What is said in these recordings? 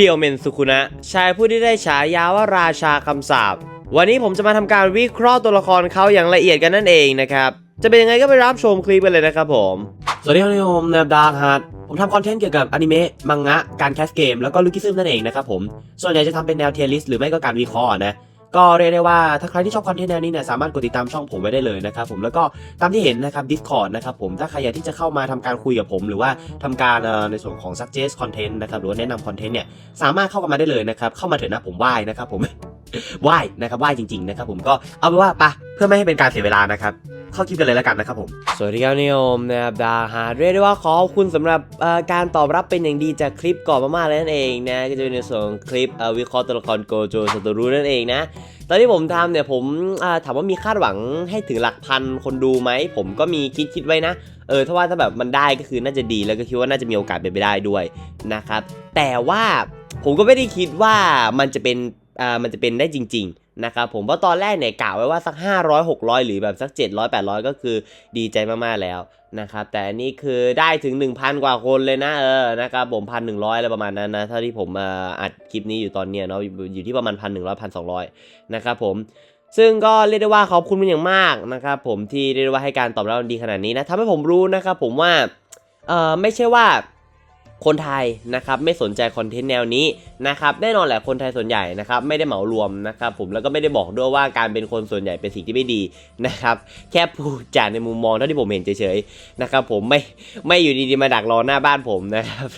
เรียวเมนสุคุนะชายผู้ที่ได้ฉายาว่าราชาคำสาปวันนี้ผมจะมาทำการวิเคราะห์ตัวละครเขาอย่างละเอียดกันนั่นเองนะครับจะเป็นยังไงก็ไปรับชมคลิปไปเลยนะครับผม สวัสดีครับผมแนบดาร์ฮาร์ดผมทำคอนเทนต์เกี่ยวกับอนิเมะ มังงะ การแคสเกม แล้วก็ลูกิซึมนั่นเองนะครับผม ส่วนใหญ่จะทำเป็นแนวเทียริสหรือไม่ก็การวิเคราะห์นะ ก็เรียกได้ว่าถ้าใครที่ชอบคอนเทนต์แนวนี้เนี่ยสามารถกดติดตามช่องผมไว้ได้เลยนะครับผมแล้วก็ตามที่เห็นนะครับ Discord นะครับผมถ้าใครอยากที่จะเข้ามาทำการคุยกับผมหรือว่าทำการในส่วนของ suggest content นะครับหรือว่าแนะนำคอนเทนต์เนี่ยสามารถเข้ากันมาได้เลยนะครับเข้ามาเถอะนะผมไหว้นะครับผมไหว้นะครับไหว้จริงๆนะครับผมก็เอาเป็นว่าไปะเพื่อไม่ให้เป็นการเสียเวลานะครับเข้าคลิปกันเลยแล้วกันนะครับผม สวัสดีครับนิยมนะครับดาฮาร์ดเรียกได้ว่าขอบคุณสำหรับการตอบรับเป็นอย่างดีจากคลิปก่อนมากๆเลยนั่นเองนะก็จะเป็นในส่วนของคลิปวิเคราะห์ตัวละครโกโจสตูรูนั่นเองนะตอนที่ผมทำเนี่ยผมถามว่ามีคาดหวังให้ถึงหลักพันคนดูไหมผมก็มีคิดคิดไว้นะเออถ้าว่าถ้าแบบมันได้ก็คือน่าจะดีแล้วก็คิดว่าน่าจะมีโอกาสเป็นไปได้ด้วยนะครับแต่ว่าผมก็ไม่ได้คิดว่ามันจะเป็นมันจะเป็นได้จริง ๆ นะครับผมเพราะตอนแรกเนี่ยกะไว้ว่าสัก 500 600 หรือแบบสัก 700 800 ก็คือดีใจมากๆแล้วนะครับแต่อันนี่คือได้ถึง 1,000 กว่าคนเลยนะเออนะครับผมพันหนึ่งอะไรประมาณนั้นนะเท่าที่ผมมาอัดคลิปนี้อยู่ตอนเนี้ยเนาะอยู่อยู่ที่ประมาณพันหนึ่งร้อยพันสองร้อยนะครับผมซึ่งก็เรียกได้ว่าขอบคุณเป็นอย่างมากนะครับผมที่เรียกได้ว่าให้การตอบรับดีขนาดนี้นะทำให้ผมรู้นะครับผมว่าเออไม่ใช่ว่า คนไทยนะครับไม่สนใจคอนเทนต์แนวนี้นะครับแน่นอนแหละคนไทยส่วนใหญ่นะครับไม่ได้เหมารวมนะครับผมแล้วก็ไม่ได้บอกด้วยว่าการเป็นคนส่วนใหญ่เป็นสิ่งที่ไม่ดีนะครับแค่พูดจากในมุมมองเท่าที่ผมเห็นเฉยๆนะครับผมไม่ไม่อยู่ดีๆมาดักรอหน้าบ้านผมนะครับ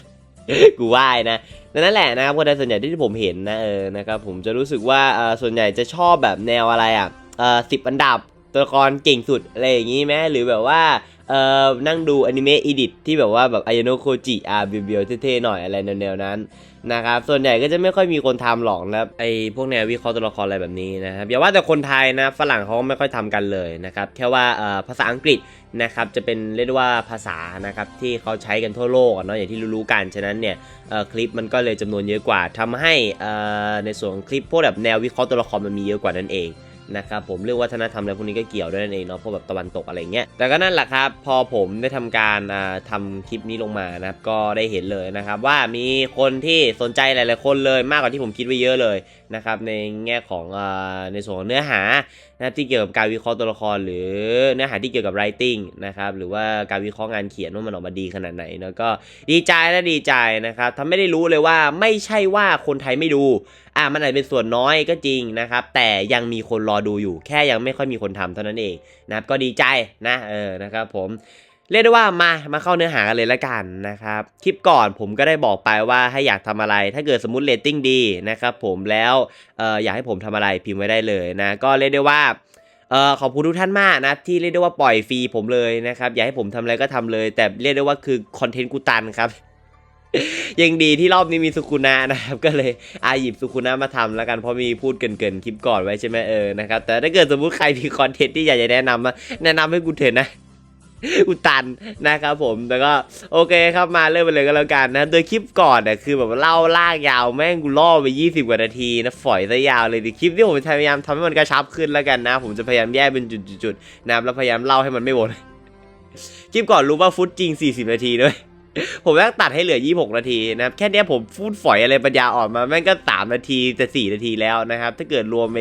กูว่ายนะนั้นแหละนะครับคนไทยส่วนใหญ่ที่ผมเห็นนะเออนะครับผมจะรู้สึกว่าส่วนใหญ่จะชอบแบบแนวอะไรอะสิบอันดับตัวละครเก่งสุดอะไรอย่างงี้ไหมหรือแบบว่า เออนั่งดูอนิเมะอีดิทที่แบบว่าแบบอายโนโคจิอะเบียวๆเท่ๆหน่อยอะไรแนวๆนั้นนะครับส่วนใหญ่ก็จะไม่ค่อยมีคนทำหรอกนะครับไอพวกแนววิเคราะห์ตัวละครอะไรแบบนี้นะครับอย่าว่าแต่คนไทยนะฝรั่งเขาไม่ค่อยทำกันเลยนะครับแค่ว่าภาษาอังกฤษนะครับจะเป็นเรียกว่าภาษานะครับที่เขาใช้กันทั่วโลกเนาะอย่างที่รู้ๆกันฉะนั้นเนี่ยคลิปมันก็เลยจำนวนเยอะกว่าทำให้ในส่วนคลิปพวกแบบแนววิเคราะห์ตัวละครมันมีเยอะกว่านั่นเอง นะครับผมเรื่องวัฒนธรรมอะไรพวกนี้ก็เกี่ยวด้วยนั่นเองเนาะพวกแบบตะวันตกอะไรเงี้ยแต่ก็นั่นแหละครับพอผมได้ทำการอ่าทำคลิปนี้ลงมานะครับก็ได้เห็นเลยนะครับว่ามีคนที่สนใจหลาย ๆ คนเลยมากกว่าที่ผมคิดไว้เยอะเลยนะครับในแง่ของอในส่วนของเนื้อหานะที่เกี่ยวกับการวิเคราะห์ตัวละคร หรือเนื้อหาที่เกี่ยวกับ writing นะครับหรือว่าการวิเคราะห์งานเขียนว่ามันออกมาดีขนาดไหนแล้วก็ดีใจและดีใจนะครับทำไม่ได้รู้เลยว่าไม่ใช่ว่าคนไทยไม่ดูอะมันอาจจะเป็นส่วนน้อยก็จริงนะครับ แต่ยังมีคนรอดูอยู่ แค่ยังไม่ค่อยมีคนทำเท่านั้นเองนะครับก็ดีใจนะเออนะครับผมเรียกได้ว่ามามาเข้าเนื้อหากันเลยละกันนะครับคลิปก่อนผมก็ได้บอกไปว่าให้อยากทำอะไร ถ้าเกิดสมมติเรตติ้งดีนะครับผมแล้วเอออยากให้ผมทำอะไรพิมพ์ไว้ได้เลยนะก็เรียกได้ว่าเออขอบคุณทุกท่านมากนะที่เรียกได้ว่าปล่อยฟรีผมเลยนะครับอยากให้ผมทำอะไรก็ทำเลย แต่เรียกได้ว่าคือคอนเทนต์กูตันครับ ยังดีที่รอบนี้มีสุคุนะนะครับ ก็เลยอาหยิบสุคุนะมาทำแล้วกันเพราะมีพูดเกินๆคลิปก่อนไว้ใช่ไหมเออนะครับ แต่ถ้าเกิดสมมุติใครมีคอนเทนต์ที่อยากจะแนะนำมาแนะนำให้กูเถอะนะอุตันนะครับผมแต่ก็โอเคครับมาเริ่มไปเลยก็แล้วกันนะ โดยคลิปก่อนเนี่ยคือแบบเล่าลากยาวแม่งกูล่อไป 20 กว่านาทีนะฝอยซะยาวเลยดิคลิปที่ผมพยายามทำให้มันกระชับขึ้นแล้วกันนะ ผมจะพยายามแยกเป็นจุดๆๆนะครับแล้วพยายามเล่าให้มันไม่วนคลิปก่อนรู้ว่าฟุตจริง 40 นาทีด้วย ผมแม่งตัดให้เหลือ 26 นาทีนะครับ แค่เนี้ยผมพูดฝอยอะไรปัญญาออนมาแม่งก็ 3 นาทีจะ 4 นาทีแล้วนะครับ ถ้าเกิดรวมไป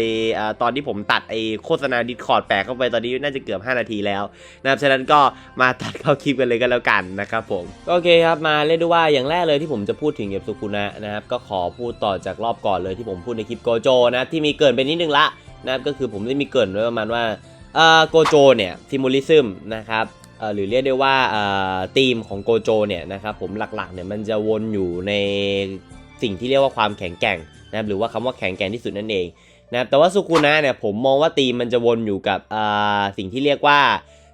ตอนที่ผมตัดไอโฆษณาดิสคอร์ดแปะเข้าไปตอนนี้น่าจะเกือบ 5 นาทีแล้วนะครับฉะนั้นก็มาตัดเข้าคลิปกันเลยก็แล้วกันนะครับผม โอเคครับ มาเรียกได้ว่าอย่างแรกเลยที่ผมจะพูดถึงเก็บสุคุนะนะครับ ก็ขอพูดต่อจากรอบก่อนเลยที่ผมพูดในคลิปโกโจนะที่มีเกินไปนิดนึงละนะครับก็คือผมได้มีเกินไว้ประมาณว่าเออโกโจเนี่ยทิมูลิซึมนะครับ หรือเรียกได้ว่าทีมของโกโจเนี่ยนะครับผมหลักๆเนี่ยมันจะวนอยู่ในสิ่งที่เรียกว่าความแข็งแกร่งนะครับหรือว่าคำว่าแข็งแกร่งที่สุดนั่นเองนะครับแต่ว่าสุคุนะเนี่ยผมมองว่าธีมมันจะวนอยู่กับสิ่งที่เรียกว่า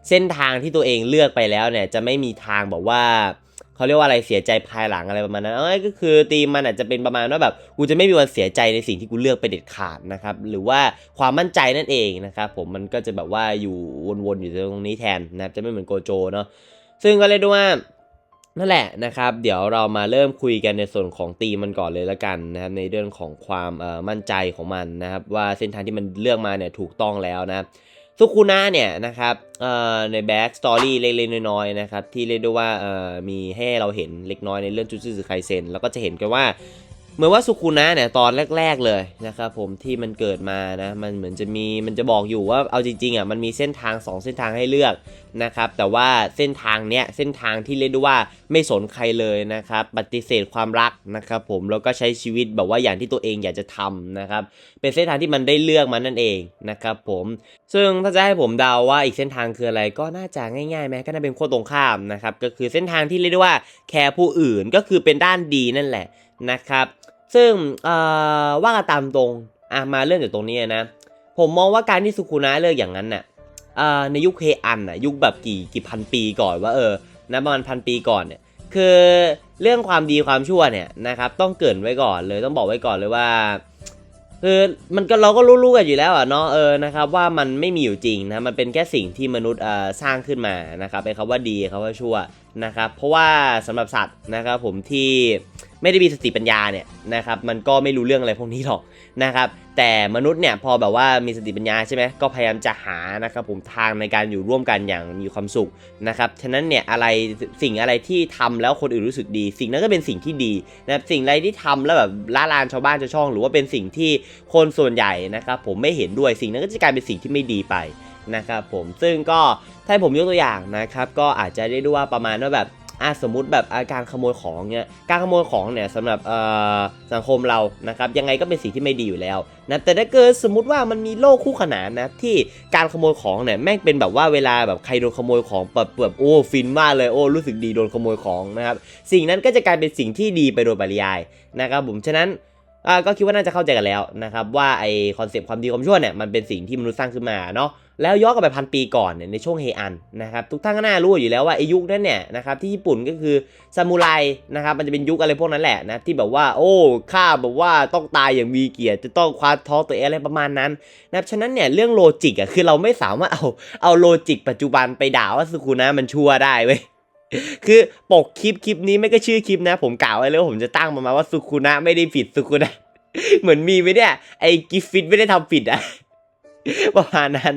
เส้นทางที่ตัวเองเลือกไปแล้วเนี่ยจะไม่มีทางบอกว่า เขาเรียกว่าอะไรเสียใจภายหลังอะไรประมาณนั้นเอ้ยก็คือธีมมันอาจจะเป็นประมาณว่าแบบกูจะไม่มีวันเสียใจในสิ่งที่กูเลือกไปเด็ดขาดนะครับหรือว่าความมั่นใจนั่นเองนะครับผมมันก็จะแบบว่าอยู่วนๆอยู่ตรงนี้แทนนะครับจะไม่เหมือนโกโจเนาะซึ่งก็เรียกได้ว่านั่นแหละนะครับ เดี๋ยวเรามาเริ่มคุยกันในส่วนของตีมันก่อนเลยละกันนะครับในเรื่องของความเอ่อมั่นใจของมันนะครับว่าเส้นทางที่มันเลือกมาเนี่ยถูกต้องแล้วนะครับ ซุคุนะเนี่ยนะครับในแบ็กสตอรี่เล็กๆน้อยๆนะครับที่เรียกได้ว่าเอ่อมีให้เราเห็นเล็กน้อยในเรื่องจูจูสึไคเซนแล้วก็จะเห็นกันว่า เหมือนว่าสุคุนะเนี่ยตอนแรก ๆเลยนะครับผมที่มันเกิดมานะมันเหมือนจะมีมันจะบอกอยู่ว่าเอาจริงๆอะมันมีเส้นทางสองเส้นทางให้เลือกนะครับแต่ว่าเส้นทางเนี้ยเส้นทางที่เรียกได้ว่าไม่สนใครเลยนะครับปฏิเสธความรักนะครับผมแล้วก็ใช้ชีวิตแบบว่าอย่างที่ตัวเองอยากจะทำนะครับเป็นเส้นทางที่มันได้เลือกมานั่นเองนะครับผมซึ่งถ้าจะให้ผมเดาว่าอีกเส้นทางคืออะไรก็น่าจะง่ายๆไหมก็น่าเป็นขั้วตรงข้ามนะครับก็คือเส้นทางที่เรียกได้ว่าแคร์ผู้อื่นก็คือเป็นด้านดีนั่นแหละนะครับ ซึ่งว่ากันตามตรงอะมาเรื่องจากตรงนี้นะ ผมมองว่าการที่สุคุนะเลือกอย่างนั้นน่ะในยุคเฮอันน่ะยุคแบบกี่กี่พันปีก่อนว่าเออนะประมาณพันปีก่อนเนี่ยคือเรื่องความดีความชั่วเนี่ยนะครับต้องเกินไว้ก่อนเลยต้องบอกไว้ก่อนเลยว่าคือมันก็เราก็รู้ๆกันอยู่แล้วอะเนาะเออนะครับว่ามันไม่มีอยู่จริงนะมันเป็นแค่สิ่งที่มนุษย์เอ่อสร้างขึ้นมานะครับเป็นคำว่าดีคำว่าชั่วนะครับเพราะว่าสำหรับสัตว์นะครับผมที่ ไม่ได้มีสติปัญญาเนี่ยนะครับมันก็ไม่รู้เรื่องอะไรพวกนี้หรอกนะครับแต่มนุษย์เนี่ยพอแบบว่ามีสติปัญญาใช่ไหมก็พยายามจะหานะครับผมทางในการอยู่ร่วมกันอย่างมีความสุขนะครับฉะนั้นเนี่ยอะไรสิ่งอะไรที่ทำแล้วคนอื่นรู้สึกดี สิ่งนั้นก็เป็นสิ่งที่ดีนะครับสิ่งอะไรที่ทำแล้วแบบล่าลานชาวบ้านชาวช่อง หรือว่าเป็นสิ่งที่คนส่วนใหญ่นะครับผมไม่เห็นด้วยสิ่งนั้นก็จะกลายเป็นสิ่งที่ไม่ดีไปนะครับผมซึ่งก็ถ้าให้ผมยกตัวอย่างนะครับก็อาจจะได้ด้วยว่าประมาณว่าแบบ อะสมมุติแบบอาการขโมยของเนี่ยการขโมยของเนี่ยสำหรับสังคมเรานะครับยังไงก็เป็นสิ่งที่ไม่ดีอยู่แล้วนะแต่ถ้าเกิดสมมติว่ามันมีโลกคู่ขนานนะที่การขโมยของเนี่ยแม่งเป็นแบบว่าเวลาแบบใครโดนขโมยของแบบแบบโอ้ฟินมากเลยโอ้รู้สึกดีโดนขโมยของนะครับสิ่งนั้นก็จะกลายเป็นสิ่งที่ดีไปโดยปริยายนะครับผมฉะนั้นก็คิดว่าน่าจะเข้าใจกันแล้วนะครับว่าไอคอนเซปต์ความดีความชั่วเนี่ยมันเป็นสิ่งที่มนุษย์สร้างขึ้นมาเนาะ แล้วย้อนกลับไปพันปีก่อนเนี่ยในช่วงเฮอันนะครับทุกท่านก็น่ารู้อยู่แล้วว่าไอายุคนั้นเนี่ยนะครับที่ญี่ปุ่นก็คือซามูไรนะครับมันจะเป็นยุคอะไรพวกนั้นแหละนะที่แบบว่าโอ้ข้าแบบว่าต้องตายอย่างมีเกียรติจะต้องคว้าท้องตัวเองอะไรประมาณนั้นนะครับฉะนั้นเนี่ยเรื่องโลจิกอะคือเราไม่สามารถเอาเอาโลจิก ปัจจุบันไปด่าว่าสุคุนะมันชั่วได้เว้ยคือปกคลิปคลิปนี้ไม่ก็ชื่อคลิปนะ ผมกล่าวไว้เลยว่าผมจะตั้งมามาว่าสุคุนะไม่ได้ผิดสุคุนะเหมือนมีไหมเนี่ยไอ้กิฟฟิตไม่ได้ทำผิดอะ ประมาณนั้น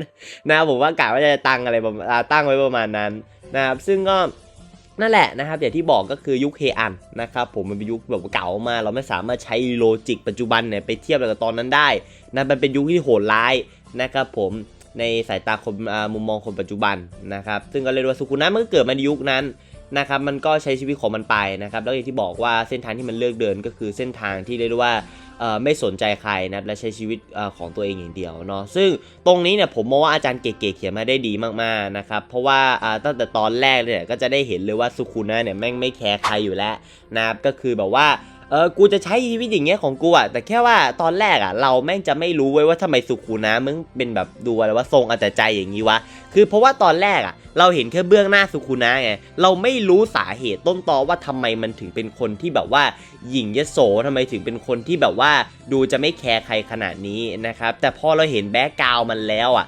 นะครับผมว่ากะว่าจะตั้งอะไรประมาณตั้งไว้ประมาณนั้นนะครับซึ่งก็นั่นแหละนะครับอย่างที่บอกก็คือยุคเฮอันนะครับผมมันเป็นยุคแบบเก่ามาเราไม่สามารถใช้โลจิกปัจจุบันเนี่ยไปเทียบกับตอนนั้นได้นะมันเป็นยุคที่โหดร้ายนะครับผมในสายตาคนมุมมองคนปัจจุบันนะครับซึ่งก็เรียว่าสุขุนะมันก็เกิดมาในยุคนั้นนะครับมันก็ใช้ชีวิตของมันไปนะครับแล้วอย่างที่บอกว่าเส้นทางที่มันเลือกเดินก็คือเส้นทางที่เรียกว่า ไม่สนใจใครนะครับและใช้ชีวิตอของตัวเองอย่างเดียวเนาะซึ่งตรงนี้เนี่ยผมมองว่าอาจารย์เก๋ๆเขียนมาได้ดีมากๆนะครับเพราะว่าอ่าตั้งแต่ตอนแรกเนี่ยก็จะได้เห็นเลยว่าสุคุนะเนี่ยแม่งไม่แคร์ใครอยู่แล้วนะครับก็คือแบบว่า เออกูจะใช้ชีวิตอย่างเงี้ยของกูอะแต่แค่ว่าตอนแรกอะเราแม่งจะไม่รู้ไว้ยว่าทำไมสุคุนะมึงเป็นแบบดูอะไรว่าทรงอาแต่ใจอย่างนี้วะคือเพราะว่าตอนแรกอะเราเห็นแค่เบื้องหน้าสุคุนะไงเราไม่รู้สาเหตุต้นตอว่าทำไมมันถึงเป็นคนที่แบบว่าหยิ่งยโสทำไมถึงเป็นคนที่แบบว่าดูจะไม่แคร์ใครขนาดนี้นะครับแต่พอเราเห็นแบ็กกราวมันแล้วอะ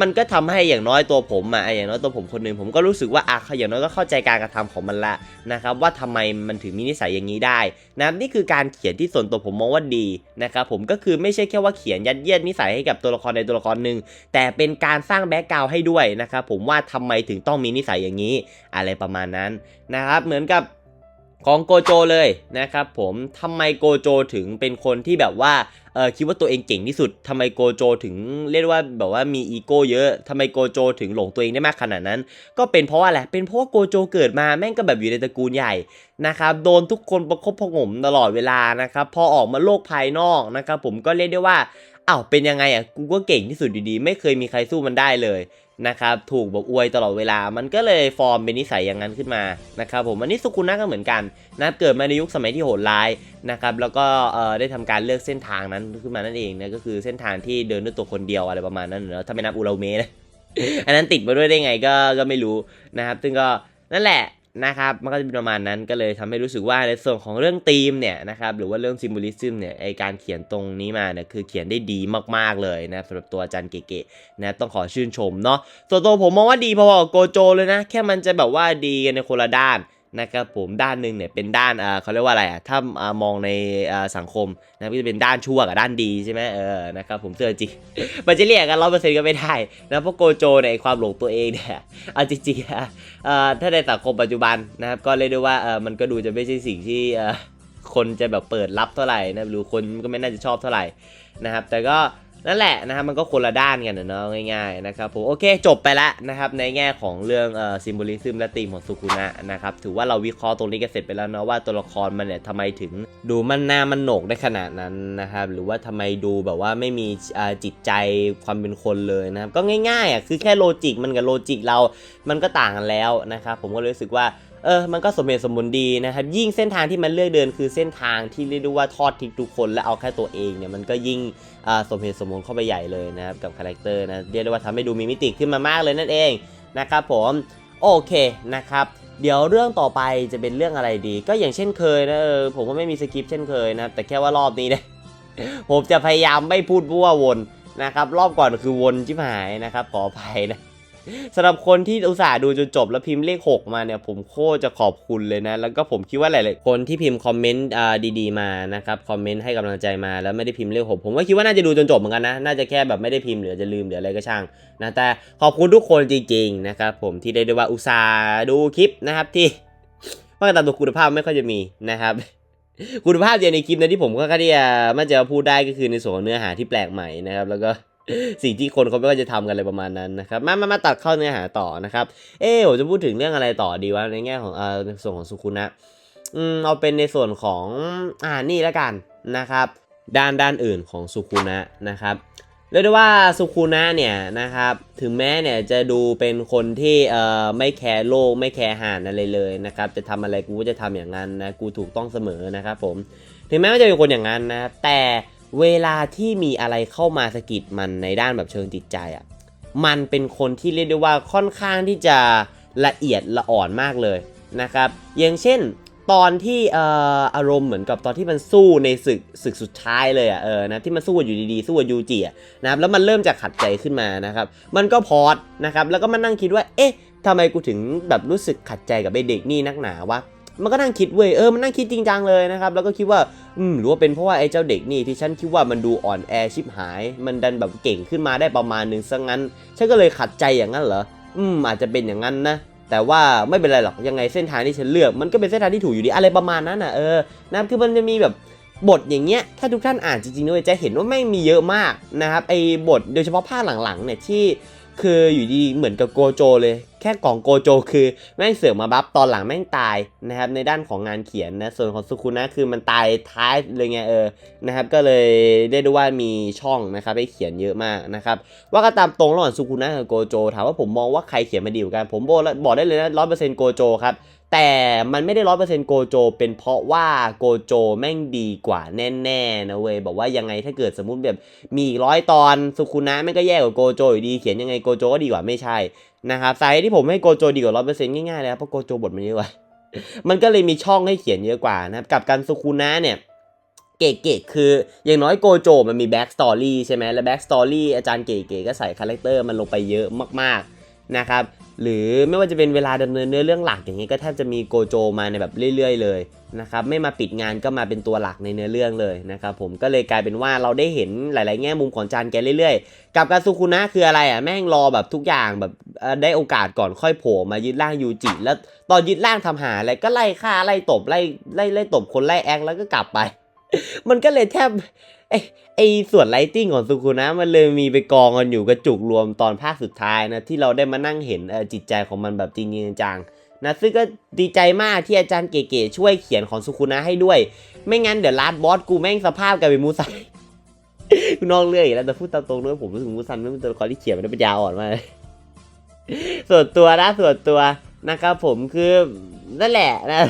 มันก็ทำให้อย่างน้อยตัวผมอะอย่างน้อยตัวผมคนหนึ่งผมก็รู้สึกว่าอะอย่างน้อยก็เข้าใจการกระทำของมันละนะครับว่าทำไมมันถึงมีนิสัยอย่างนี้ได้นะนี่คือการเขียนที่ส่วนตัวผมมองว่าดีนะครับผมก็คือไม่ใช่แค่ว่าเขียนยัดเยียดนิสัยให้กับตัวละครในตัวละครหนึ่งแต่เป็นการสร้างแบ็กกราวให้ด้วยนะครับผมว่าทำไมถึงต้องมีนิสัยอย่างนี้ อะไรประมาณนั้นนะครับเหมือนกับ ของโกโจเลยนะครับผมทำไมโกโจถึงเป็นคนที่แบบว่าเออคิดว่าตัวเองเก่งที่สุดทำไมโกโจถึงเรียกว่าแบบว่ามีอีโก้เยอะทำไมโกโจถึงหลงตัวเองได้มากขนาดนั้น ก็เป็นเพราะว่าอะไรเป็นเพราะว่าโกโจเกิดมาแม่งก็แบบอยู่ในตระกูลใหญ่นะครับโดนทุกคนประคบประงมตลอดเวลานะครับพอออกมาโลกภายนอกนะครับผมก็เรียกได้ว่าอ้าวเป็นยังไงอะกูก็เก่งที่สุดดีๆ ไม่เคยมีใครสู้มันได้เลย นะครับถูกบอกอวยตลอดเวลา มันก็เลยฟอร์มเป็นนิสัยอย่างนั้นขึ้นมานะครับผมอันนี้สุกุนะก็เหมือนกันนับเกิดมาในยุคสมัยที่โหดร้ายนะครับแล้วก็ได้ทำการเลือกเส้นทางนั้นขึ้นมานั่นเองนะก็คือเส้นทางที่เดินด้วยตัวคนเดียวอะไรประมาณนั้นเนอะถ้าไม่นับอุราเมะนะอันนั้นติดมาด้วยได้ไงก็ก็ไม่รู้นะครับ ซึ่งก็นั่นแหละ นะครับมันก็จะเป็นประมาณนั้นก็เลยทำให้รู้สึกว่าในส่วนของเรื่องธีมเนี่ยนะครับหรือว่าเรื่องซิมบลิซึมเนี่ยไอการเขียนตรงนี้มาเนี่ยคือเขียนได้ดีมากๆเลยนะสำหรับตัวอาจารย์เก๋ๆนะต้องขอชื่นชมเนาะส่วนตัวผมมองว่าดีพอๆกับโกโจเลยนะ แค่มันจะแบบว่าดีกันในคนละด้าน นะครับผมด้านหนึ่งเนี่ยเป็นด้านอ่าเขาเรียกว่าอะไรอะถ้าอมองในสังคมนะก็จะเป็นด้านชั่วกับด้านดีใช่ไหมเออนะครับผมเชื่อจริงมันจะเรียกกันร้อยเปอร์เซ็นต์ก็ไม่ได้นะเพราะโกโจเนี่ยความหลงตัวเองเนี่ยเอาจริงๆอะเอ่อถ้าในสังคมปัจจุบันนะครับก็เรียกได้ว่าเออมันก็ดูจะไม่ใช่สิ่งที่คนจะแบบเปิดรับเท่าไหร่นะหรือคนก็ไม่น่าจะชอบเท่าไหร่นะครับแต่ก็ นั่นแหละนะครับมันก็คนละด้านกันเนาะง่ายๆนะครับผมโอเคจบไปแล้วนะครับในแง่ของเรื่องเอ่อซิมโบลิซึมและธีมของสุกุนะนะครับถือว่าเราวิเคราะห์ตรงนี้กันเสร็จไปแล้วเนาะว่าตัวละครมันเนี่ยทำไมถึงดูมันหน้ามันโหนกได้ขนาดนั้นนะครับหรือว่าทำไมดูแบบว่าไม่มีจิตใจความเป็นคนเลยนะครับก็ง่ายๆอะคือแค่โลจิกมันกับโลจิกเรา มันก็ต่างกันแล้วนะครับผมก็เลยรู้สึกว่า เออมันก็สมเหตุสมผลดีนะครับ ยิ่งเส้นทางที่มันเลือกเดินคือเส้นทางที่เรียกได้ว่าทอดทิ้งทุกคนและเอาแค่ตัวเองเนี่ยมันก็ยิ่งสมเหตุสมผลเข้าไปใหญ่เลยนะครับกับคาแรคเตอร์นะเรียกได้ว่าทำให้ดูมีมิติขึ้นมามากเลยนั่นเองนะครับผมโอเคนะครับเดี๋ยวเรื่องต่อไปจะเป็นเรื่องอะไรดี ก็อย่างเช่นเคยนะเออผมก็ไม่มีสคริปต์เช่นเคยนะแต่แค่ว่ารอบนี้เนี่ยผมจะพยายามไม่พูดมั่ววนนะครับ รอบก่อนคือวนชิบหายนะครับขออภัยนะ สำหรับคนที่อุตส่าห์ดูจนจบแล้วพิมพ์เลข 6 มาเนี่ยผมโคตรจะขอบคุณเลยนะ แล้วก็ผมคิดว่าหลายๆคนที่พิมพ์คอมเมนต์อ่าดีๆมานะครับคอมเมนต์ให้กำลังใจมาแล้วไม่ได้พิมพ์เลข 6 ผมก็คิดว่าน่าจะดูจนจบเหมือนกันนะ น่าจะแค่แบบไม่ได้พิมพ์หรือจะลืมหรืออะไรก็ช่างนะแต่ขอบคุณทุกคนจริงๆนะครับผมที่ได้ด้ว่าอุตส่าห์ดูคลิปนะครับที่ว่ากันตามตัวคุณภาพไม่ค่อยจะมีนะครับคุณภาพเดียวในคลิปนะที่ผมก็แค่ที่จะมั่นใจว่าพูดได้ก็คือในส่วนเนื้อหาที่แปลกใหม่นะครับแล้วก็ สิ่งที่คนเขาไม่ค่อยจะทำกันอะไรประมาณนั้นนะครับมามามาตัดเข้าเนื้อหาต่อนะครับ เออผมจะพูดถึงเรื่องอะไรต่อดีวะในแง่ของเอ่อในส่วนของสุคุนะอืมเอาเป็นในส่วนของอ่านี่แล้วกันนะครับ ด้านด้านอื่นของสุคุนะนะครับเรียกได้ว่าสุคุนะเนี่ยนะครับถึงแม้เนี่ยจะดูเป็นคนที่เอ่อไม่แคร์โลกไม่แคร์ห่านอะไรเลยนะครับจะทำอะไรกูก็จะทำอย่างนั้นนะกูถูกต้องเสมอนะครับผมถึงแม้ว่าจะเป็นคนอย่างนั้นนะแต่ เวลาที่มีอะไรเข้ามาสะกิดมันในด้านแบบเชิงจิตใจอะมันเป็นคนที่เรียกได้ว่าค่อนข้างที่จะละเอียดละอ่อนมากเลยนะครับ อย่างเช่นตอนที่เอ่ออารมณ์เหมือนกับตอนที่มันสู้ในศึกศึกสุดท้ายเลยอะเออนะที่มันสู้อยู่ดีๆสู้กับยูจิอะนะครับแล้วมันเริ่มจากขัดใจขึ้นมานะครับ มันก็พอดนะครับแล้วก็มานั่งคิดว่า เอ๊ะทำไมกูถึงแบบรู้สึกขัดใจกับไอเด็กนี่นักหนาวะ มันก็นั่งคิดเว้ยเออมันนั่งคิดจริงจังเลยนะครับแล้วก็คิดว่าอืมหรือว่าเป็นเพราะว่าไอ้เจ้าเด็กนี่ที่ฉันคิดว่ามันดูอ่อนแอชิบหาย มันดันแบบเก่งขึ้นมาได้ประมาณหนึ่งซะงั้นฉันก็เลยขัดใจอย่างนั้นเหรออืมอาจจะเป็นอย่างนั้นนะแต่ว่าไม่เป็นไรหรอกยังไงเส้นทางที่ฉันเลือก มันก็เป็นเส้นทางที่ถูกอยู่ดีอะไรประมาณนั้นน่ะเออนะครับคือมันจะมีแบบบทอย่างเงี้ยถ้าทุกท่านอ่านจริงๆด้วยจะเห็นว่าไม่มีเยอะมากนะครับไอ้บทโดยเฉพาะภาคหลังๆเนี่ยที่ คืออยู่ดีเหมือนกับโกโจเลย แค่กล่องโกโจคือแม่งเสือกมาบัฟตอนหลังแม่งตายนะครับในด้านของงานเขียนนะส่วนของสุคุนะคือมันตายท้ายเลยไงเออนะครับก็เลยได้ดูว่ามีช่องนะครับให้เขียนเยอะมากนะครับว่าก็ตามตรงระหว่างสุคุนะกับโกโจถามว่าผมมองว่าใครเขียนมาดีกว่ากันผมบอกแล้วบอกได้เลยนะร้อยเปอร์เซ็นต์โกโจครับ แต่มันไม่ได้ร้อยเปอร์เซ็นต์โกโจ เป็นเพราะว่าโกโจแม่งดีกว่าแน่ๆนะเว้ยบอกว่ายังไงถ้าเกิดสมมติแบบมีร้อยตอนสุคุนะแม่งก็แย่กว่าโกโจอยู่ดีเขียนยังไงโกโจก็ดีกว่าไม่ใช่นะครับสาเหตุที่ผมให้โกโจดีกว่าร้อยเปอร์เซ็นต์ง่ายๆเลยเพราะโกโจบทมันเยอะกว่ามันก็เลยมีช่องให้เขียนเยอะกว่านะครับกับการสุคุนะเนี่ยเก๋ๆคืออย่างน้อยโกโจมันมีแบ็กสตอรี่ใช่ไหมแล้วแบ็กสตอรี่อาจารย์เก๋ๆก็ใส่คาแรคเตอร์มันลงไปเยอะมากๆนะครับ หรือไม่ว่าจะเป็นเวลาดำเนินเนื้อเรื่องหลักอย่างนี้ก็แทบจะมีโกโจมาในแบบเรื่อย ๆ เลยนะครับไม่มาปิดงานก็มาเป็นตัวหลักในเนื้อเรื่องเลยนะครับผมก็เลยกลายเป็นว่าเราได้เห็นหลาย ๆ แง่มุมของจานแกเรื่อย ๆ กับการสุคุนะคืออะไรอะแม่งรอแบบทุกอย่างแบบได้โอกาสก่อนค่อยโผล่มายึดร่างยูจิแล้วตอนยึดร่างทำหาอะไรก็ไล่ฆ่าไล่ตบไล่ไล่ไล่ตบคนไล่แอคแล้วก็กลับไป มันก็เลยแทบ ไอไอส่วนไลติ้งของสุคุนะมันเลยมีไปกองกันอยู่กระจุกรวมตอนภาคสุดท้ายนะ ที่เราได้มานั่งเห็นจิตใจของมันแบบจริงจังนะซึ่งก็ดีใจมากที่อาจารย์เก๋ๆช่วยเขียนของสุคุนะให้ด้วย ไม่งั้นเดี๋ยวลาดบอสกูแม่งสภาพกลายเป็นมูซันกูนอกเรื่องอีกแล้วแต่พูดตามตรงด้วยผมรู้สึกมูซันไม่เป็นตัวละครที่เขียนมันได้ปัญญาอ่อนมากส่วนตัวนะส่วนตัวนะครับผมคือนั่นแหละนะ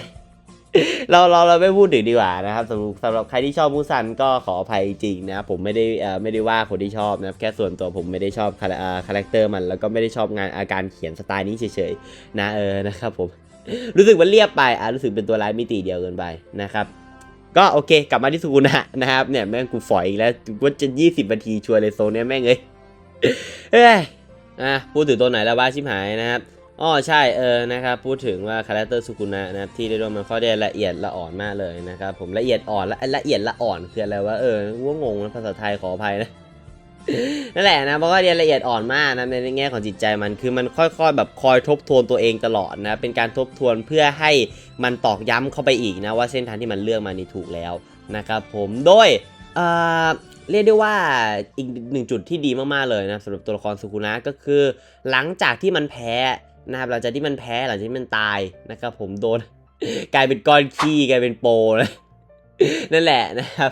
เราเราเราไม่พูดถึงดีกว่านะครับสำหรับสำหรับใครที่ชอบมูซันก็ขออภัยจริงนะครับผมไม่ได้เอ่อไม่ได้ว่าคนที่ชอบนะครับแค่ส่วนตัวผมไม่ได้ชอบคาแรคเตอร์มันแล้วก็ไม่ได้ชอบงานอาการเขียนสไตล์นี้เฉยๆนะเออนะครับผมรู้สึกว่าเรียบไปอะรู้สึกเป็นตัวร้ายมิติเดียวเกินไปนะครับก็โอเค กลับมาที่สุกุนะนะครับเนี่ยแม่งกูฝอยอีกแล้วว่าจะ20นาทีชัวร์เลยโซนเนี้ยแม่งเอ้ยเอ้ยอะพูดถึงตัวไหนแล้วบ้าชิมหายนะครับ อ๋อใช่เออนะครับพูดถึงว่าคาแรคเตอร์สุกุนะนะครับที่ได้ร่วมมันข้อได้ละเอียดละอ่อนมากเลยนะครับผมละเอียดอ่อนละละเอียดละอ่อนคืออะไรวะเออว่างงนะภาษาไทยขออภัยนะนั่นแหละนะเพราะว่าเรียนละเอียดอ่อนมากนะในแง่ของจิตใจมันคือมันค่อยๆ แบบคอยทบทวนตัวเองตลอดนะเป็นการทบทวนเพื่อให้มันตอกย้ำเข้าไปอีกนะว่าเส้นทางที่มันเลือกมานี่ถูกแล้วนะครับผมโดยเอ่อเรียกได้ว่าอีกหนึ่งจุดที่ดีมากๆเลยนะสำหรับตัวละครสุกุนะก็คือ หลังจากที่มันแพ้ นะครับหลังจากที่มันแพ้หลังจากที่มันตายนะครับผมโดน กลายเป็นก้อนขี้กลายเป็นโปเลยนั่นแหละนะครับ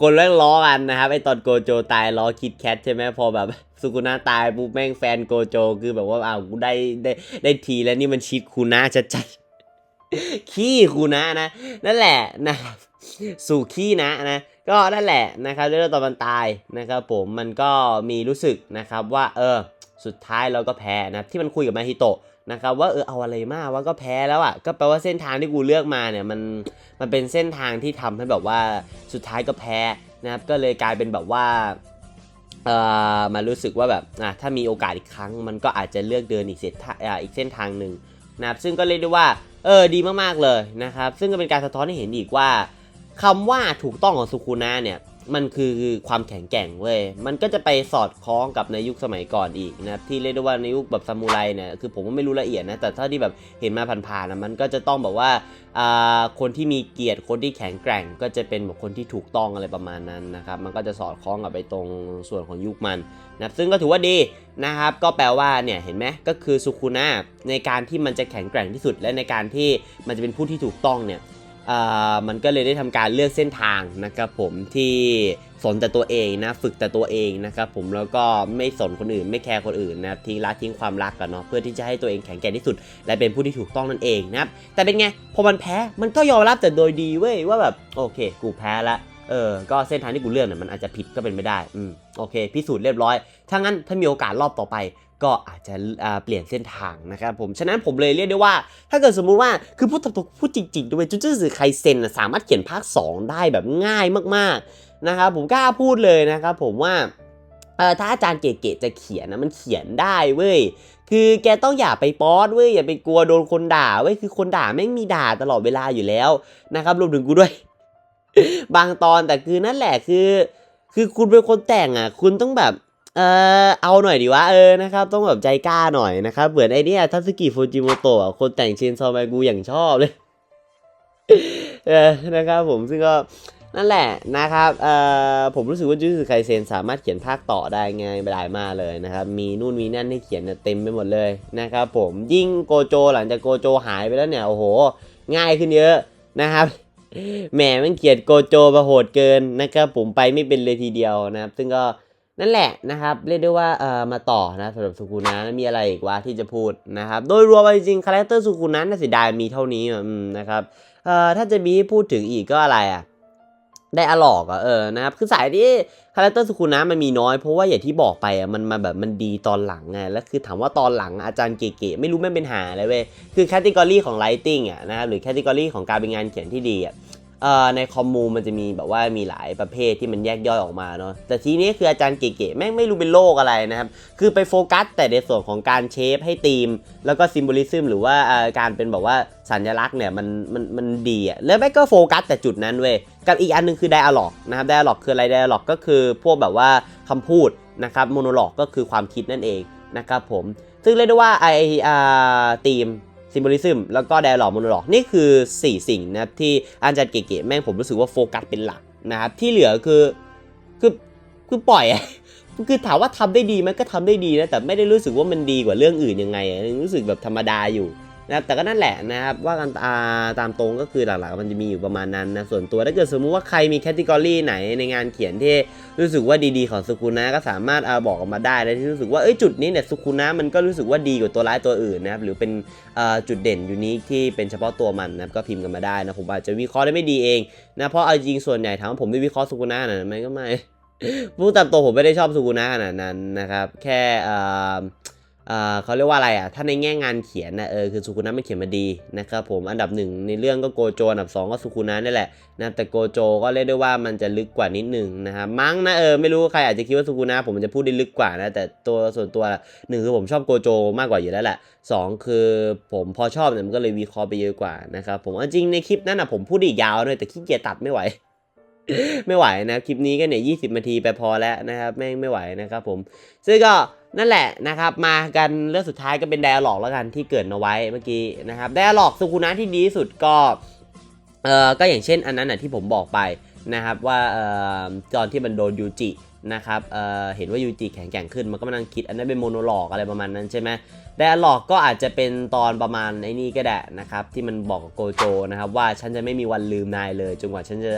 คนเรื่งล้อกันนะครับไอตอนโกโจตายล้อคิดแคทใช่ไหมพอแบบสุกุนะตายปุ๊บแม่งแฟนโกโจคือแบบว่าอ้าวกูได้ได้ได้ทีแล้วนี่มันชิดคูนะชัดๆขี้คูนะนะนั่นแหละนะครับสู่ขี้นะนะก็นั่นแหละนะครับเรื่องตอนมันตายนะครับผมมันก็มีรู้สึกนะครับว่าเออ สุดท้ายเราก็แพ้นะที่มันคุยกับมาฮิโตะนะครับว่าเออเอาอะไรมากว่าก็แพ้แล้วอะก็แปลว่าเส้นทางที่กูเลือกมาเนี่ยมันมันเป็นเส้นทางที่ทำให้แบบว่าสุดท้ายก็แพ้นะครับก็เลยกลายเป็นแบบว่าเอ่อมารู้สึกว่าแบบอะถ้ามีโอกาสอีกครั้ง มันก็อาจจะเลือกเดินอีกเส้นทางอ่าอีกเส้นทางหนึ่งนะครับซึ่งก็เรียกได้ว่าเออดีมากๆเลยนะครับซึ่งก็เป็นการสะท้อนให้เห็นอีกว่าคำว่าถูกต้องของสุคุนะเนี่ย มันคือความแข็งแกร่งเว้ย มันก็จะไปสอดคล้องกับในยุคสมัยก่อนอีกนะครับที่เรียกได้ว่าในยุคแบบซามูไรเนี่ยคือผมก็ไม่รู้ละเอียดนะ แต่เท่าที่แบบเห็นมาผ่านๆนะมันก็จะต้องแบบว่าอ่าคนที่มีเกียรติคนที่แข็งแกร่ง ก็จะเป็นแบบคนที่ถูกต้องอะไรประมาณนั้นนะครับมันก็จะสอดคล้องกับไปตรงส่วนของยุคมันนะซึ่งก็ถือว่าดีนะครับก็แปลว่าเนี่ยเห็นไหมก็คือสุคุนะในการที่มันจะแข็งแกร่งที่สุดและในการที่มันจะเป็นผู้ที่ถูกต้องเนี่ย มันก็เลยได้ทำการเลือกเส้นทางนะครับผมที่สนแต่ตัวเองนะฝึกแต่ตัวเองนะครับผมแล้วก็ไม่สนคนอื่น ไม่แคร์คนอื่นนะครับทิ้งละทิ้งความรักกันเนาะเพื่อที่จะให้ตัวเองแข็งแกร่งที่สุด และเป็นผู้ที่ถูกต้องนั่นเองนะครับแต่เป็นไงพอมันแพ้มันก็ยอมรับแต่โดยดีเว้ยว่าแบบโอเค กูแพ้ละเออ ก็เส้นทางที่กูเลือกเนี่ยมันอาจจะผิดก็เป็นไม่ได้ อืม โอเค พิสูจน์เรียบร้อย ถ้างั้นถ้ามีโอกาสรอบต่อไป ก็อาจจะเปลี่ยนเส้นทางนะครับผม ฉะนั้นผมเลยเรียกได้ว่า ถ้าเกิดสมมุติว่าคือพูดตรงๆพูดจริงๆด้วยจุดจื้อไคเซนน่ะสามารถเขียนภาค 2 ได้แบบง่ายมากๆนะครับผมกล้าพูดเลยนะครับผมว่าถ้าอาจารย์เก๋ๆจะเขียนนะมันเขียนได้เว้ยคือแกต้องอย่าไปป๊อดเว้ยอย่าไปกลัวโดนคนด่าเว้ยคือคนด่าแม่งมีด่าตลอดเวลาอยู่แล้วนะครับรวมถึงกูด้วย บางตอนแต่คือนั่นแหละคือ คือคุณเป็นคนแต่งอะ คุณต้องแบบ เออเอาหน่อยดีวะเออนะครับต้องแบบใจกล้าหน่อยนะครับเหมือนไอเนี้ยทัสกิโฟจิโมโตะคนแต่งเชนซอแมกูอย่างชอบเลยเออนะครับผมซึ่งก็นั่นแหละนะครับเอ่อผมรู้สึกว่าจูจูไคเซนสามารถเขียนภาคต่อได้ง่ายได้มากเลยนะครับ มีนู่นมีนั่นให้เขียนเต็มไปหมดเลยนะครับผมยิ่งโกโจหลังจากโกโจหายไปแล้วเนี่ยโอ้โห ง่ายขึ้นเยอะนะครับแหมมันเขียนโกโจมาโหดเกินนะครับผมไปไม่เป็นเลยทีเดียวนะครับ ซึ่งก็ นั่นแหละนะครับ เรียกได้ว่าเอ่อมาต่อนะสำหรับสุกุนะมีอะไรอีกวะที่จะพูดนะครับ โดยรวมไปจริงคาแรคเตอร์สุกุนะน่าเสียดายมีเท่านี้นะครับเอ่อถ้าจะมีพูดถึงอีกก็อะไรอะได้อหลอกอะเออนะครับคือสายที่คาแรคเตอร์สุกุนะมันมีน้อยเพราะว่าอย่างที่บอกไปอะมันมาแบบมันดีตอนหลังไงแล้วคือถามว่าตอนหลังอาจารย์เก๋ๆไม่รู้แม่เป็นหาอะไรเว้ยคือแคตตากรีของไลติงอะนะครับหรือแคตตากรีของการเป็นงานเขียนที่ดีอะ ในคอมมูมันจะมีแบบว่ามีหลายประเภทที่มันแยกย่อยออกมาเนาะแต่ทีนี้คืออาจารย์เก๋ๆแม่งไม่รู้เป็นโลกอะไรนะครับ คือไปโฟกัสแต่ในส่วนของการเชฟให้ธีม แล้วก็ซิมโบลิซึมหรือว่าการเป็นแบบว่าสัญลักษณ์เนี่ยมันมันมันดีอะแล้วแม่ก็โฟกัสแต่จุดนั้นเว้ยกับอีกอันหนึงคือไดอะล็อกนะครับไดอะล็อกคืออะไรไดอะล็อกก็คือพวกแบบว่าคำพูดนะครับโมโนล็อกก็คือความคิดนั่นเองนะครับผมซึ่งเรียกได้ว่าไออาธีม ซิมบลิซึมแล้วก็ไดอะล็อกมโนล็อกนี่คือ 4 สิ่งนะครับที่อาจารย์เก๋ๆแม่งผมรู้สึกว่าโฟกัสเป็นหลักนะครับที่เหลือคือคือคือปล่อยคือถามว่าทำได้ดีไหมันก็ทำได้ดีนะแต่ไม่ได้รู้สึกว่ามันดีกว่าเรื่องอื่นยังไงรู้สึกแบบธรรมดาอยู่ นะครับแต่ก็นั่นแหละนะครับว่ากันตาตามตรงก็คือหลักๆ มันจะมีอยู่ประมาณนั้นนะส่วนตัวถ้าเกิดสมมุติว่าใครมีแคตตากรีไหนในงานเขียนที่รู้สึกว่าดีๆของสุกุนะก็สามารถเอาบอกออกมาได้และที่รู้สึกว่าเอ้ยจุดนี้เนี่ยสุกุนะมันก็รู้สึกว่าดีกว่าตัวร้ายตัวอื่นนะครับหรือเป็นจุดเด่นยูนิคที่เป็นเฉพาะตัวมันนะครับก็พิมพ์กันมาได้นะผมอาจจะวิเคราะห์ได้ไม่ดีเองนะเพราะเอาจริงส่วนใหญ่ถามว่าผมได้วิเคราะห์สุกุนะนะมันก็ไม่พูดตามตัวผมไม่ได้ชอบสุกุนะขนาดนั้นนะครับแค่ เเขาเรียกว่าอะไรอะ ถ้าในแง่งานเขียนนะเออคือสุกุนะไม่เขียนมาดีนะครับผมอันดับหนึ่งในเรื่องก็โกโจอันดับสองก็สุกุนะนี่แหละนะแต่โกโจก็เรียกได้ว่ามันจะลึกกว่านิดหนึ่งนะครับมั้งนะเออไม่รู้ใครอาจจะคิดว่าสุกุนะผมมันจะพูดได้ลึกกว่านะแต่ตัวส่วนตัวหนึ่งคือผมชอบโกโจมากกว่าอยู่แล้วแหละสองคือผมพอชอบเนี่ยมันก็เลยวิเคราะห์ไปเยอะกว่านะครับผมจริงในคลิปนั้นนะผมพูดอีกยาวด้วยแต่ขี้เกียจตัดไม่ไหวไม่ไหวนะคลิปนี้ก็เนี่ยยีนาทีไปพอแล้วนะครับแม่งไม่ไหวนะครับผมซึ่งก็ นั่นแหละนะครับ มากันเรื่องสุดท้ายก็เป็นไดอะล็อกแล้วกันที่เกิดเอาไว้เมื่อกี้นะครับไดอะล็อกสุคุนะที่ดีที่สุดก็เออก็อย่างเช่นอันนั้นนะที่ผมบอกไปนะครับว่าเออตอนที่มันโดนยูจินะครับเออเห็นว่ายูจิแข็งแกร่งขึ้นมันก็มานั่งคิดอันนั้นเป็นโมโนโลกอะไรประมาณนั้นใช่ไหมไดอะล็อกก็อาจจะเป็นตอนประมาณไอ้นี่ก็ได้นะครับที่มันบอกโกโจนะครับว่าฉันจะไม่มีวันลืมนายเลยจนกว่าฉันจะ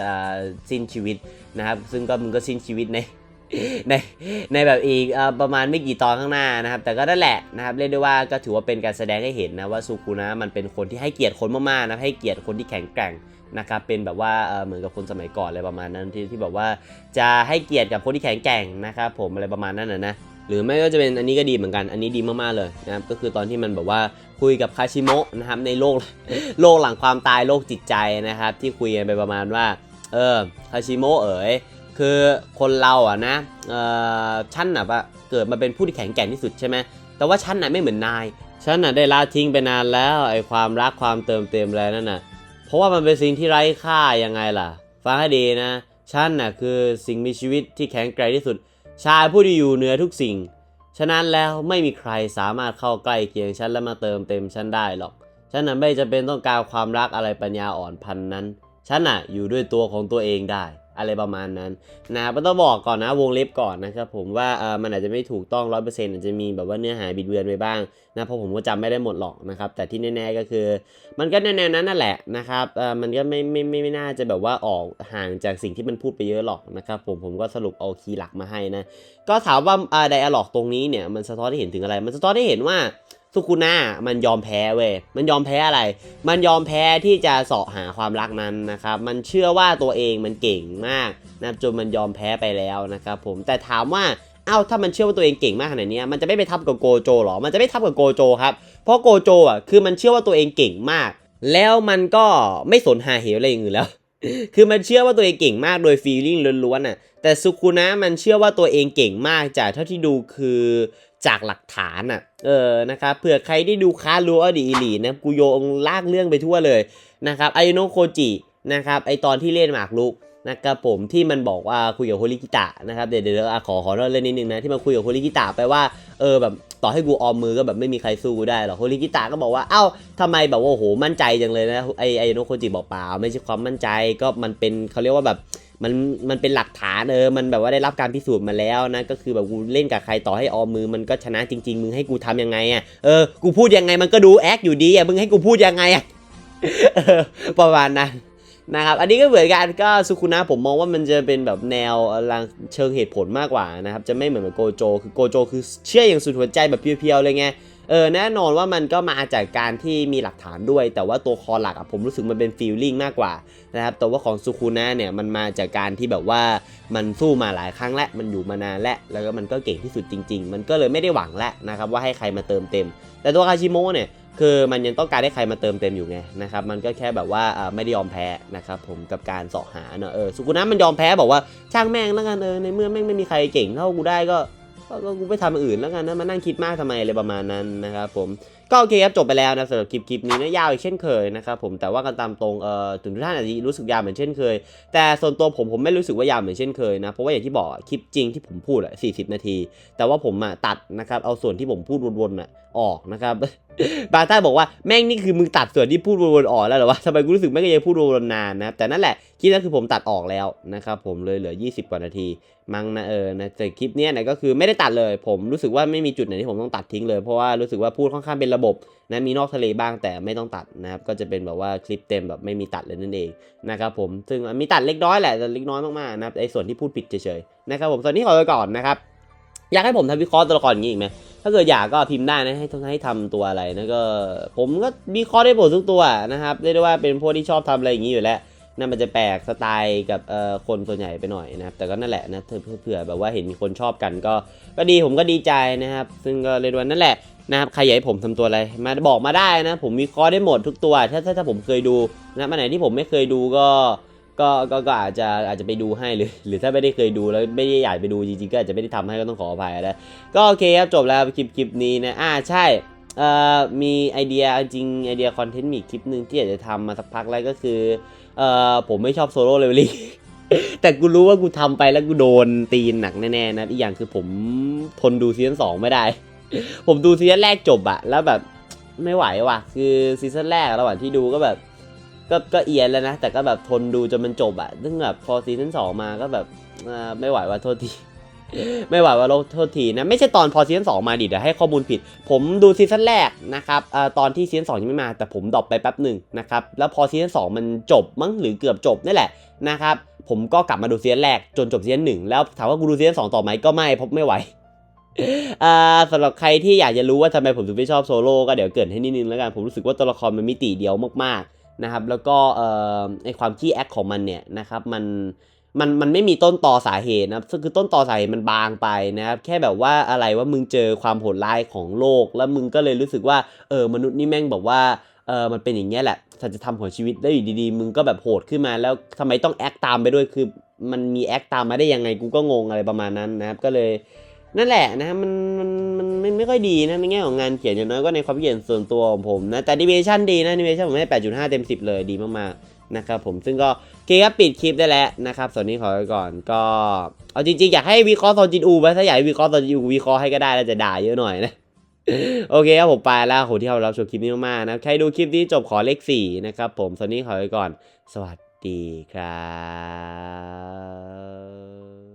สิ้นชีวิตนะครับซึ่งก็มึงก็สิ้นชีวิตใน ในในแบบอีกประมาณไม่กี่ตอนข้างหน้านะครับ แต่ก็นั่นแหละนะครับเรียกได้ว่าก็ถือว่าเป็นการแสดงให้เห็นนะว่าซูคุนะมันเป็นคนที่ให้เกียรติคนมากๆนะให้เกียรติคนที่แข็งแกร่งนะครับเป็นแบบว่าเอ่อเหมือนกับคนสมัยก่อนอะไรประมาณนั้นที่ที่แบบว่าจะให้เกียรติกับคนที่แข็งแกร่งนะครับผมอะไรประมาณนั้นนะนะหรือไม่ก็จะเป็นอันนี้ก็ดีเหมือนกัน อันนี้ดีมากๆเลยนะครับ ก็คือตอนที่มันแบบว่าคุยกับคาชิโมะนะครับในโลกโลกหลังความตายโลกจิตใจนะครับ ที่คุยกันไปประมาณว่า เออคาชิโมะเอ๋ย คือคนเราอะนะเอ่อฉันน่ะปะเกิดมาเป็นผู้ที่แข็งแกร่งที่สุดใช่ไหมแต่ว่าฉันน่ะไม่เหมือนนายฉันน่ะได้ละทิ้งไปนานแล้วไอ้ความรักความเติมเต็มอะไรนั่นน่ะ เพราะว่ามันเป็นสิ่งที่ไร้ค่ายังไงล่ะ ฟังให้ดีนะฉันน่ะคือสิ่งมีชีวิตที่แข็งแกร่งที่สุด ชายผู้ที่อยู่เหนือทุกสิ่ง ฉะนั้นแล้วไม่มีใครสามารถเข้าใกล้เคียงฉันและมาเติมเต็มฉันได้หรอก ฉันน่ะไม่จำเป็นต้องการความรักอะไรปัญญาอ่อนพันนั้น ฉันน่ะอยู่ด้วยตัวของตัวเองได้ อะไรประมาณนั้นนะครับต้องบอกก่อนนะวงเล็บก่อนนะครับผมว่าเออมันอาจจะไม่ถูกต้องร้อยเปอร์เซ็นต์อาจจะมีแบบว่าเนื้อหาบิดเบือนไปบ้างนะเพราะผมก็จำไม่ได้หมดหรอกนะครับแต่ที่แน่ๆก็คือ มันก็แนวๆนั้นนั่นแหละนะครับเออมันก็ไม่ไม่ไม่ไม่น่าจะแบบว่าออกห่างจากสิ่งที่มันพูดไปเยอะหรอกนะครับผมผมก็สรุปเอาคีย์หลักมาให้นะก็ถามว่าอ่าไดอะล็อกตรงนี้เนี่ยมันสะท้อนให้เห็นถึงอะไร มันสะท้อนให้เห็นว่า สุกุน่ามันยอมแพ้เว้ย มันยอมแพ้อะไร มันยอมแพ้ที่จะเสาะหาความรักนั้นนะครับ มันเชื่อว่าตัวเองมันเก่งมากนะจนมันยอมแพ้ไปแล้วนะครับผม แต่ถามว่าเอ้าถ้ามันเชื่อว่าตัวเองเก่งมากขนาดนี้มันจะไม่ไปทับกับโกโจหรอ มันจะไม่ทับกับโกโจครับ เพราะโกโจอะคือมันเชื่อว่าตัวเองเก่งมาก แล้วมันก็ไม่สนหาเหวอะไรอย่างอื่นแล้ว คือมันเชื่อว่าตัวเองเก่งมากโดยฟีลลิ่งล้วนๆน่ะ แต่สุคุนะมันเชื่อว่าตัวเองเก่งมากจากเท่าที่ดูคือ จากหลักฐานอะ เออ นะครับ เผื่อใครได้ดูคารูอดีอีลีนะ กูโยงลากเรื่องไปทั่วเลยนะครับ ไอโนโคจินะครับ ไอตอนที่เล่นหมากรุก นะครับผมที่มันบอกว่าคุยกับโฮริกิตะนะครับเดี๋ยวเดี๋ยวขอขอเล่นนิดนึงนะที่มันคุยกับโฮริกิตะไปว่าเออแบบต่อให้กูออมมือก็แบบไม่มีใครสู้กูได้หรอกโฮริกิตะก็บอกว่าเอ้าทำไมแบบว่าโอ้โหมั่นใจจังเลยนะไอไอโนโคจิบอกเปล่าไม่ใช่ความมั่นใจก็มันเป็นเขาเรียกว่าแบบมันมันเป็นหลักฐานเออ มันแบบว่าได้รับการพิสูจน์มาแล้วนะ ก็คือแบบกูเล่นกับใครต่อให้ออมมือมันก็ชนะจริง ๆ มึงให้กูทำยังไงอะ เออ กูพูดยังไงมันก็ดูแอคอยู่ดีอะ มึงให้กูพูดยังไงอะประมาณนั้น นะครับ อันนี้ก็เหมือนกันก็สุคุนะผมมองว่ามันจะเป็นแบบแนวลังเชิงเหตุผลมากกว่านะครับ จะไม่เหมือนกับโกโจ คือโกโจ คือเชื่ออย่างสุดหัวใจแบบเพียวๆเลยไง เออ แน่นอนว่ามันก็มาจากการที่มีหลักฐานด้วย แต่ว่าตัวคอหลักอะผมรู้สึกมันเป็นฟีลลิ่งมากกว่านะครับ แต่ว่าของสุคุนะเนี่ยมันมาจากการที่แบบว่ามันสู้มาหลายครั้งและ มันอยู่มานานและ แล้วก็มันก็เก่งที่สุดจริง ๆ มันก็เลยไม่ได้หวังแล้วนะครับว่าให้ใครมาเติมเต็ม แต่ตัวคาชิโมะเนี่ย คือมันยังต้องการให้ใครมาเติมเต็มอยู่ไงนะครับมันก็แค่แบบว่าไม่ได้ยอมแพ้นะครับผมกับการสาะหาเนอะเออสุกุนะมันยอมแพ้บอกว่าช่างแม่งแล้วกันเออในเมื่อแม่งไม่มีใครเก่งเท่ากูได้ก็ก็กูไปทำอย่างอื่นแล้วกันนะมานั่งคิดมากทำไมอะไรประมาณนั้นนะครับผมก็โอเคครับจบไปแล้วนะสำหรับคลิปคลิปนี้นะยาวอีกเช่นเคยนะครับผมแต่ว่ากันตามตรงเอ่อถึงทุกท่านอาจจะรู้สึกยาวเหมือนเช่นเคย แต่ส่วนตัวผมผมไม่รู้สึกว่ายาวเหมือนเช่นเคยนะเพราะว่าอย่างที่บอกคลิปจริงที่ผมพูดอะ40นาที แต่ว่าผมอะตัดนะครับเอาส่วนที่ผมพูดวนๆอะออกนะครับ บางท่าบอกว่าแม่งนี่คือมึงตัดส่วนที่พูดวนๆออกแล้วเหรอวะทำไมกูรู้สึกแม่งก็ยังพูดวนๆนานนะครับแต่นั่นแหละคลิปนั้นคือผมตัดออกแล้วนะครับผมเลยเหลือ 20 กว่านาที มั้งนะเออนะแต่คลิปเนี้ยนะก็คือไม่ได้ตัดเลย ผมรู้สึกว่าไม่มีจุดไหนที่ผมต้องตัดทิ้งเลยเพราะว่ารู้สึกว่าพูดค่อนข้างเป็นระบบนะมีนอกทะเลบ้างแต่ไม่ต้องตัดนะครับก็จะเป็นแบบว่าคลิปเต็มแบบไม่มีตัดเลยนั่นเองนะครับผมซึ่งมีตัดเล็กน้อยแหละแต่เล็กน้อยมากๆนะไอ้ส่วนที่พูดผิดเฉยๆนะครับผมตอนนี้ขอไปก่อนนะครับ อยากให้ผมทำวิเคราะห์ตัวละครอย่างนี้อีกไหมถ้าเกิดอยากก็พิมพ์ได้นะให้ให้ทำตัวอะไรนะก็ ผมก็วิเคราะห์ได้หมดทุกตัวนะครับเรียกได้ว่าเป็นพวกที่ชอบทำอะไรอย่างนี้อยู่แล้วนั่นมันจะแปลกสไตล์กับเอ่อคนส่วนใหญ่ไปหน่อยนะครับแต่ก็นั่นแหละนะเผื่อเผื่อแบบว่าเห็นมีคนชอบกันก็ ก็ดีผมก็ดีใจนะครับ ซึ่งก็เรียกว่านั่นแหละนะครับใครอยากให้ผมทำตัวอะไรมาบอกมาได้นะ ผมวิเคราะห์ได้หมดทุกตัว ถ้าถ้าถ้าผมเคยดูนะมาไหนที่ผมไม่เคยดูก็ ก็ก็ก็อาจจะอาจจะไปดูให้หรือ หรือถ้าไม่ได้เคยดูแล้วไม่ได้อยากไปดูจริงๆก็อาจจะไม่ได้ทำให้ก็ต้องขออภัยนะก็โอเคครับจบแล้วคลิปคลิปนี้นะอ่าใช่เอ่อมีไอเดียจริงไอเดียคอนเทนต์มีคลิปหนึ่งที่อยากจะทำมาสักพักแล้วก็คือเอ่อผมไม่ชอบโซโล่เลเวลลิ่งแต่กูรู้ว่ากูทำไปแล้วกูโดนตีนหนักแน่ๆนะอีกอย่างคือผมทนดูซีซั่นสองไม่ได้ ผมดูซีซั่นแรกจบอะแล้วแบบไม่ไหวว่ะ คือซีซั่นแรกระหว่างที่ดูก็แบบ ก็ก็เอียนแล้วนะ แต่ก็แบบทนดูจนมันจบอะซึ่งแบบพอซีซั่นสองมาก็แบบไม่ไหวว่าโทษที ไม่ไหวว่าโทษทีนะ ไม่ใช่ตอนพอซีซั่นสองมาดิเดี๋ยวให้ข้อมูลผิด ผมดูซีซั่นแรกนะครับอตอนที่ซีซั่นสองยังไม่มาแต่ผมดรอปไปแป๊บหนึ่งนะครับ แล้วพอซีซั่นสองมันจบมั้งหรือเกือบจบนี่แหละนะครับ ผมก็กลับมาดูซีซั่นแรกจนจบซีซั่นหนึ่งแล้วถามว่ากูดูซีซั่นสองต่อไหมก็ไม่เพราะไม่ไหวสำหรับใครที่อยากจะรู้ว่าทำไมผมถึงไม่ชอบโซโล่ก็เดี๋ยวเกรินให้นิดนึงแล้วกันผมรู้สึกว่าตัวละครมันมิติเดียวมากๆ นะครับแล้วก็เอ่อไอความขี้แอคของมันเนี่ยนะครับมันมันมันไม่มีต้นต่อสาเหตุนะครับคือต้นต่อสาเหตุมันบางไปนะครับแค่แบบว่าอะไรว่ามึงเจอความโหดร้ายของโลก แล้วมึงก็เลยรู้สึกว่าเออมนุษย์นี่แม่งบอกว่าเออมันเป็นอย่างเงี้ยแหละสัจธรรมของชีวิตแล้วอยู่ดีๆ มึงก็แบบโหดขึ้นมาแล้วทำไมต้องแอคตามไปด้วยคือมันมีแอคตามมาได้ยังไงกูก็งงอะไรประมาณนั้นนะครับก็เลย นั่นแหละนะมันมันมันไม่ไม่ค่อยดีนะในแง่ของงานเขียนอย่างน้อยก็ในความคิดเห็นส่วนตัวของผมนะแต่ดิเมชันดีนะดิเมชันผมให้ 8.5 เต็ม 10 เลยดีมากๆนะครับผมซึ่งก็โอเคครับปิดคลิปได้แล้วนะครับส่วนนี้ขอไปก่อนก็เอาจริงๆ อยากให้วิเคราะห์ตอนจินอูไปถ้าอยากให้วิเคราะห์ตอนจินอูวิเคราะห์ให้ก็ได้แล้วจะด่าเยอะหน่อยนะโอเคครับผมไปแล้วโหที่เรารับชมคลิปนี้มากๆนะใครดูคลิปนี้จบขอเลข4นะครับผมส่วนนี้ขอไปก่อน สวัสดีครับ